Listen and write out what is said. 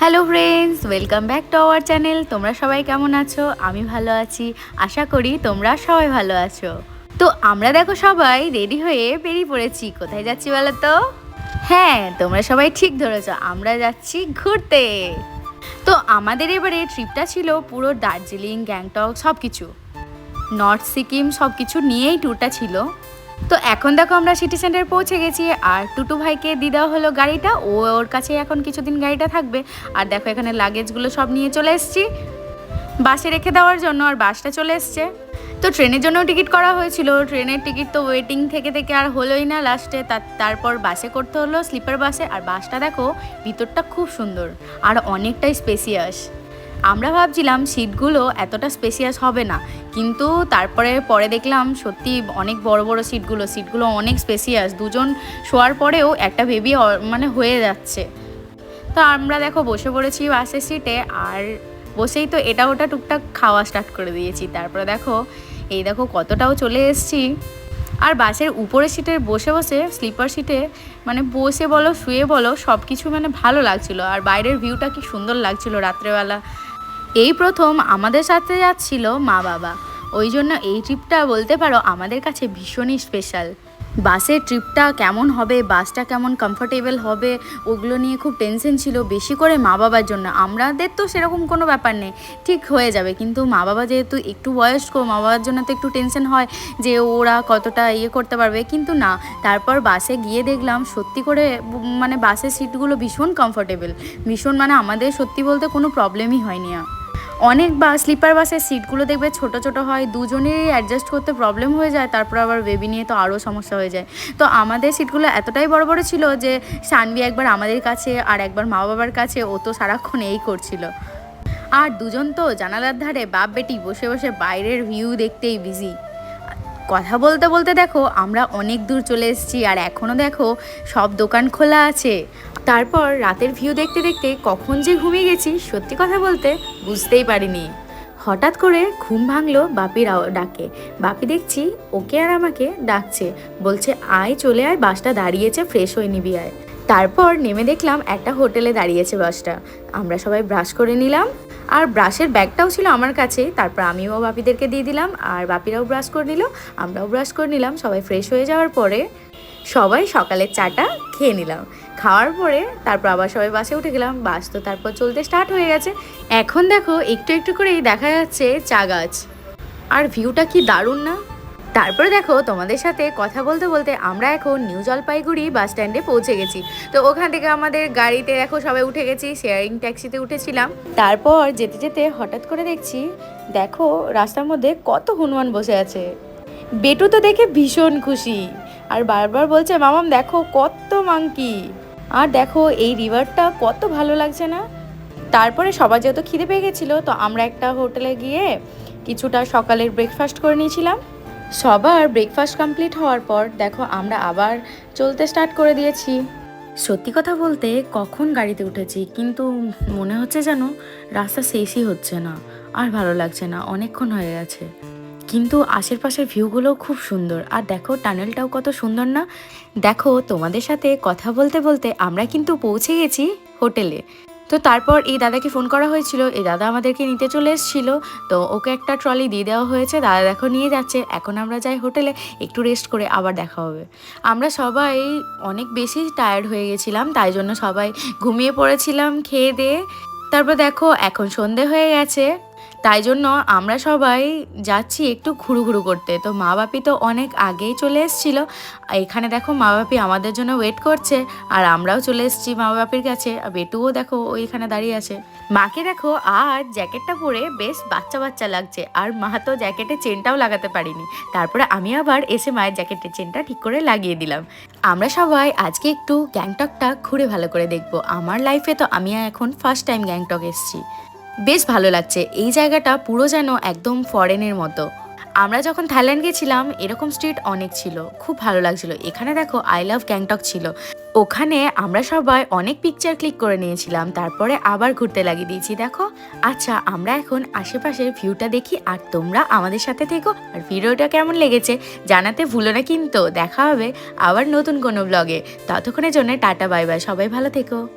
Hello friends welcome back to our channel তোমরা সবাই কেমন আছো? আমি ভালো আছি। আশা করি তোমরা সবাই ভালো আছো। তো আমরা দেখো সবাই রেডি হয়ে বেরিয়ে পড়েছি। কোথায় যাচ্ছি বলো তো? হ্যাঁ তোমরা সবাই ঠিক ধরেছো। আমরা যাচ্ছি ঘুরতে। তো আমাদের এবারে ট্রিপটা ছিল পুরো দার্জিলিং, গ্যাংটক সব কিছু নর্থ সিকিম সব কিছু নিয়েই ট্যুরটা ছিল। তো এখন দেখো আমরা সিটি সেন্টার পৌঁছে গেছি, আর টুটু ভাইকে দিয়ে দেওয়া হলো গাড়িটা, ও ওর কাছে এখন কিছুদিন গাড়িটা থাকবে। আর দেখো এখানে লাগেজগুলো সব নিয়ে চলে এসেছি। বাসে রেখে দেওয়ার জন্য আর বাসটা চলে এসছে। তো ট্রেনের জন্যও টিকিট করা হয়েছিল, ট্রেনের টিকিট তো ওয়েটিং থেকে থেকে আর হলোই না লাস্টে তারপর বাসে করতে হলো স্লিপার বাসে, আর বাসটা দেখো, ভিতরটা খুব সুন্দর, আর অনেকটাই স্পেসিয়াস আমরা ভাবছিলাম সিটগুলো এতটা স্পেসিয়াস হবে না, কিন্তু তারপরে পরে দেখলাম সত্যি অনেক বড় বড় সিটগুলো সিটগুলো অনেক স্পেসিয়াস দুজন শোয়ার পরেও একটা বেবি মানে হয়ে যাচ্ছে। তো আমরা দেখো বসে পড়েছি বাসের সিটে আর বসেই তো এটা ওটা টুকটাক খাওয়া স্টার্ট করে দিয়েছি। তারপরে দেখো, এই দেখো কতটাও চলে এসেছি। আর বাসের উপরের সিটে বসে বসে স্লিপার সিটে মানে বসে বলো, শুয়ে বলো সব কিছু মানে ভালো লাগছিল। আর বাইরের ভিউটা কি সুন্দর লাগছিল রাত্রেবেলা। এই প্রথম আমাদের সাথে যাচ্ছিল মা বাবা। ওই জন্য এই ট্রিপটা বলতে পারো আমাদের কাছে ভীষণই স্পেশাল বাসের ট্রিপটা কেমন হবে, বাসটা কেমন কমফোর্টেবল হবে, ওগুলো নিয়ে খুব টেনশন ছিল বেশি করে মা বাবার জন্য। আমাদের তো সেরকম কোনো ব্যাপার নেই, ঠিক হয়ে যাবে। কিন্তু মা বাবা যেহেতু একটু বয়স্ক, মা বাবার জন্য তো একটু টেনশন হয় যে ওরা কতটা ইয়ে করতে পারবে। কিন্তু না, তারপর বাসে গিয়ে দেখলাম সত্যি করে মানে বাসের সিটগুলো ভীষণ কমফোর্টেবল ভীষণ মানে আমাদের সত্যি বলতে কোনো প্রবলেমই হয়নি অনেক বা, স্লিপার বাসের সিটগুলো দেখবে ছোট ছোট হয় দুজনেরই অ্যাডজাস্ট করতে প্রবলেম হয়ে যায়, তারপর আবার বেবি নিয়ে তো আরও সমস্যা হয়ে যায়। তো আমাদের সিটগুলো এতটাই বড় বড় ছিল যে, সানবি একবার আমাদের কাছে আর একবার মা বাবার কাছে, ও তো সারাক্ষণ এই করছিল। আর দুজন তো জানালার ধারে বাপ বেটি বসে বসে বাইরের ভিউ দেখতেই বিজি কথা বলতে বলতে দেখো, আমরা অনেক দূর চলে এসেছি, আর এখনও দেখো সব দোকান খোলা আছে। তারপর রাতের ভিউ দেখতে দেখতে কখন যে ঘুমিয়ে গেছি, সত্যি কথা বলতে বুঝতেই পারিনি। হঠাৎ করে ঘুম ভাঙলো বাপির ডাকে। বাপি দেখছি ওকে আর আমাকে ডাকছে। বলছে, আয় চলে আয়, বাসটা দাঁড়িয়েছে ফ্রেশ হয়ে নিবি আয়। তারপর নেমে দেখলাম একটা হোটেলে দাঁড়িয়েছে বাসটা। আমরা সবাই ব্রাশ করে নিলাম। আর ব্রাশের ব্যাগটাও ছিল আমার কাছে। তারপর আমিও বাপিদেরকে দিয়ে দিলাম আর বাপিরাও ব্রাশ করে নিল, আমরাও ব্রাশ করে নিলাম, সবাই ফ্রেশ হয়ে যাওয়ার পরে সবাই সকালের চাটা খেয়ে নিলাম। খাওয়ার পরে তারপর আবার সবাই বাসে উঠে গেলাম বাস তো তারপর চলতে স্টার্ট হয়ে গেছে। এখন দেখো, একটু একটু করেই দেখা যাচ্ছে চা গাছ। আর ভিউটা কি দারুণ না? তারপরে দেখো, তোমাদের সাথে কথা বলতে বলতে আমরা এখন নিউ জলপাইগুড়ি বাস স্ট্যান্ডে পৌঁছে গেছি। তো ওখান থেকে আমাদের গাড়িতে দেখো সবাই উঠে গেছি শেয়ারিং ট্যাক্সিতে উঠেছিলাম। তারপর যেতে যেতে হঠাৎ করে দেখছি, দেখো রাস্তার মধ্যে কত হনুমান বসে আছে। বেটু তো দেখে ভীষণ খুশি। আর বারবার বলছে, মামাম, দেখো কত মাংকি। আর দেখো এই রিভারটা কত ভালো লাগছে না। তারপরে সবার যেহেতু খিদে পেয়ে গেছিল, তো আমরা একটা হোটেলে গিয়ে কিছুটা সকালের ব্রেকফাস্ট করে নিয়েছিলাম। সবার ব্রেকফাস্ট কমপ্লিট হওয়ার পর, দেখো আমরা আবার চলতে স্টার্ট করে দিয়েছি। সত্যি কথা বলতে, কখন গাড়িতে উঠেছি, কিন্তু মনে হচ্ছে যেন রাস্তা শেষই হচ্ছে না, আর ভালো লাগছে না, অনেকক্ষণ হয়ে গেছে। কিন্তু আশেপাশের ভিউগুলো খুব সুন্দর, আর দেখো টানেলটাও কত সুন্দর না। দেখো তোমাদের সাথে কথা বলতে বলতে আমরা কিন্তু পৌঁছে গেছি হোটেলে। তো তারপর এই দাদাকে ফোন করা হয়েছিল। এই দাদা আমাদেরকে নিতে চলে এসেছিল। তো ওকে একটা ট্রলি দিয়ে দেওয়া হয়েছে। দাদা দেখো নিয়ে যাচ্ছে। এখন আমরা যাই হোটেলে, একটু রেস্ট করে আবার দেখা হবে। আমরা সবাই অনেক বেশি টায়ার্ড হয়ে গেছিলাম, তাই জন্য সবাই ঘুমিয়ে পড়েছিলাম, খেয়ে দিয়ে। তারপর দেখো, এখন সন্ধে হয়ে গেছে। তাই জন্য আমরা সবাই যাচ্ছি একটু ঘুরু করতে। তো মা বাপি তো অনেক আগেই চলে এসেছিল। এখানে দেখো মা বাপি আমাদের জন্য ওয়েট করছে। আর আমরাও চলে এসেছি মা বাপির কাছে। আর বেটুও দেখো ওইখানে দাঁড়িয়ে আছে। মাকে দেখো আর জ্যাকেটটা পরে বেশ বাচ্চা বাচ্চা লাগছে। আর মা তো জ্যাকেটে চেনটাও লাগাতে পারিনি। তারপরে আমি আবার এসে মায়ের জ্যাকেটের চেনটা ঠিক করে লাগিয়ে দিলাম। আমরা সবাই আজকে একটু গ্যাংটকটা ঘুরে ভালো করে দেখব। আমার লাইফে তো আমি এখন ফার্স্ট টাইম গ্যাংটক এসেছি। বেশ ভালো লাগছে। এই জায়গাটা পুরো যেন একদম ফরেনের মতো। আমরা যখন থাইল্যান্ড গেছিলাম, এরকম স্ট্রিট অনেক ছিল। খুব ভালো লাগছিল। এখানে দেখো আই লাভ গ্যাংটক ছিল। ওখানে আমরা সবাই অনেক পিকচার ক্লিক করে নিয়েছিলাম। তারপরে আবার ঘুরতে লাগিয়ে দিয়েছি, দেখো। আচ্ছা আমরা এখন আশেপাশের ভিউটা দেখি আর তোমরা আমাদের সাথে থেকো। আর ভিডিওটা কেমন লেগেছে জানাতে ভুলো না কিন্তু। দেখা হবে আবার নতুন কোনো ব্লগে ততক্ষণের জন্য টাটা বাই বাই সবাই ভালো থেকো।